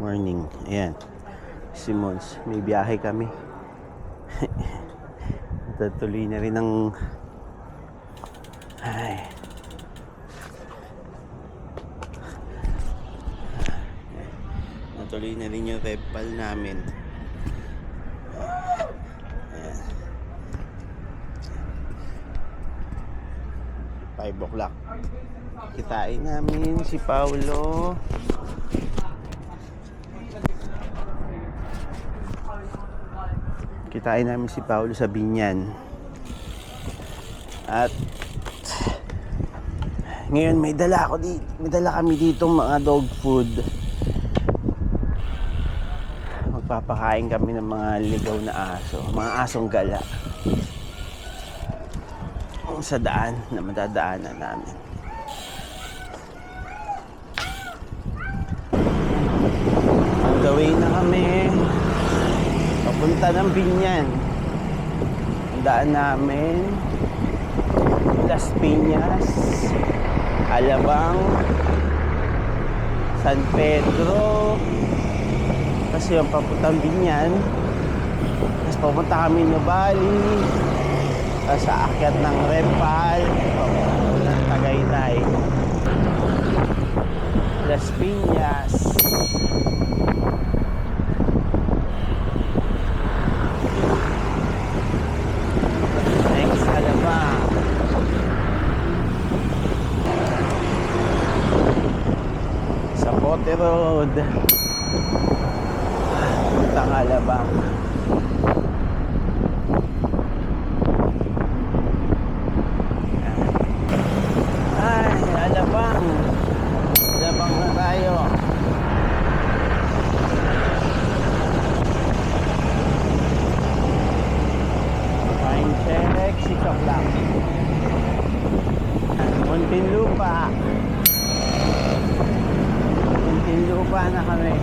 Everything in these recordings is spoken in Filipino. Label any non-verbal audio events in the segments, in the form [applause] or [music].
Morning. Ayan. Simons. May biyahe kami. [laughs] Natuloy na rin ng... Ay. Natuloy na rin yung repal namin. Ayan. 5 o'clock. Kitain namin si Paulo. Kitain namin si Paulo sa Binyan. At ngayon may dala ako di, may dala kami dito mga dog food. Magpapakain kami ng mga ligaw na aso, mga asong gala. Sa daan na madadaanan namin. Way na kami. Papunta ng Binyan. Ang daan namin. Las Piñas. Alabang. San Pedro. Kasi yung papuntang Binyan. Tapos papunta kami Nubali. Tapos sa akyat ng Repal. Papunta ng Tagaytay. Las Piñas. Next, Alabang. Sa Pote Road. Puntang Alabang. Ay, Alabang. Alabang na tayo. Fine check, 6 o'clock. Muntinlupa. Muntinlupa na kami.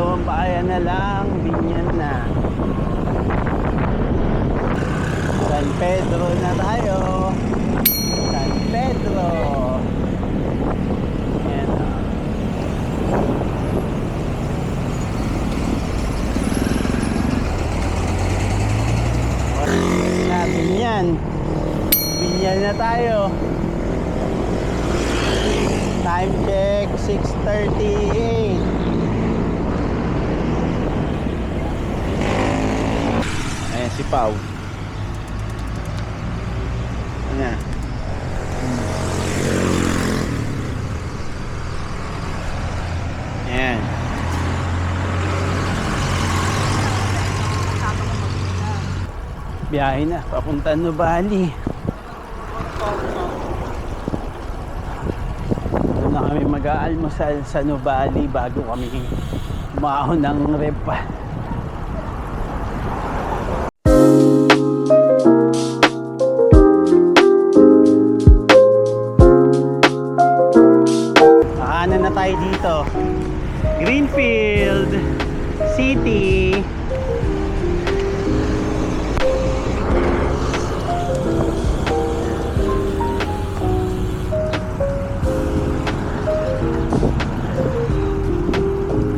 Dalawang bayan na lang, binyan na. San Pedro na tayo. San Pedro. Yan. oh. na binyan. Binyan na tayo. Time check 6:38. Ayan si Pau. Ayan. Ayan. Biyahe na, papunta Nubali. Doon na kami mag-aalmusal sa Nubali bago kami umahon ng repa. Tayo dito. Greenfield City.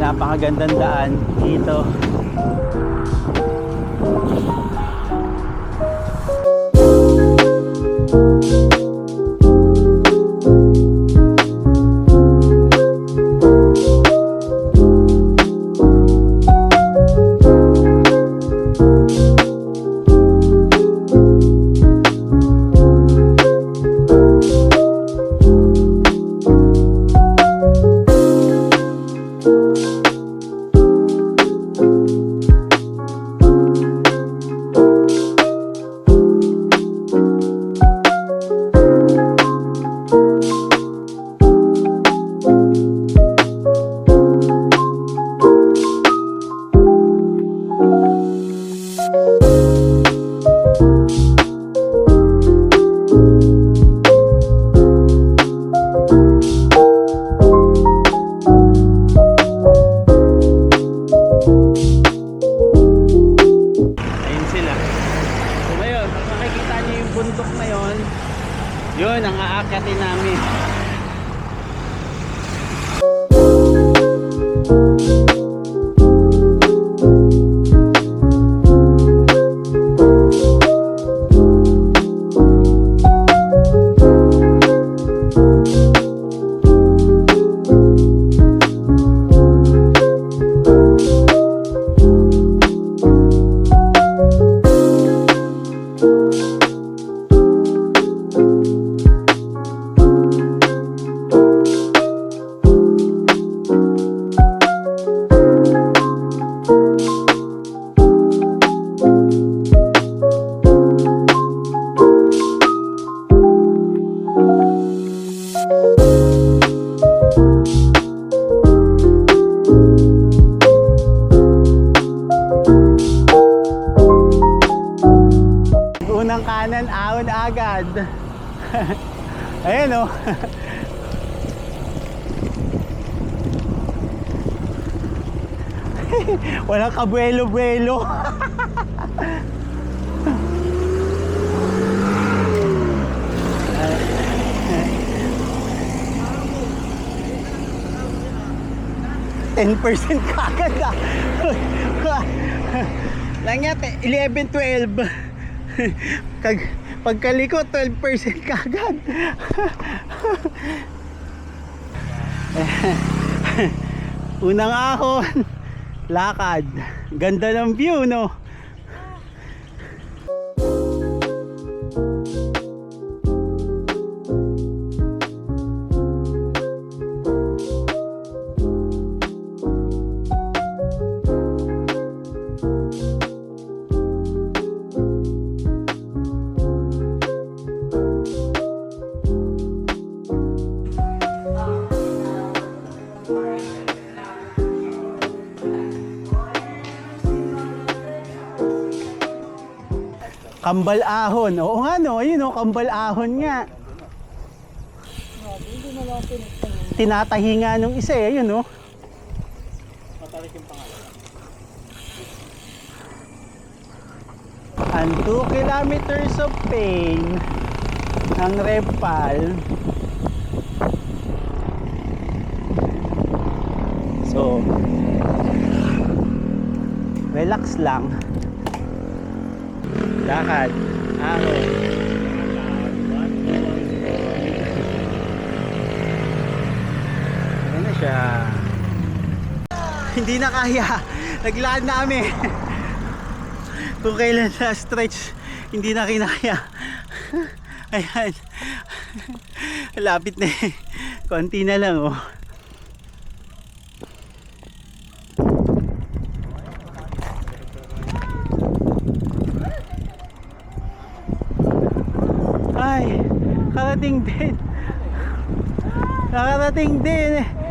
napakagandang daan dito. ngayon yun ang aakatin namin Thank you. Agad. [laughs] Ayan oh. [laughs] Walang kabuelo-buelo. [laughs] Ten percent kagad ah. Lang yata, 11, 12. [laughs] Kag, pagkaliko, 12% kagad. [laughs] Unang ahon, lakad. Ganda ng view, no? Kambal ahon. Oo nga no, ayun no, kambal ahon nga. Tinatahi nga nung isa eh, ayun no. And 2 kilometers of pain ng Repal. So, relax lang. Lakad. Ahon. Ayan na siya. Hindi na kaya. Naglaan na kami. Kung kailan na stretch, hindi na kinaya. Ayan. Lapit na eh. Konti na lang oh. Ay, karating din. Nakarating din.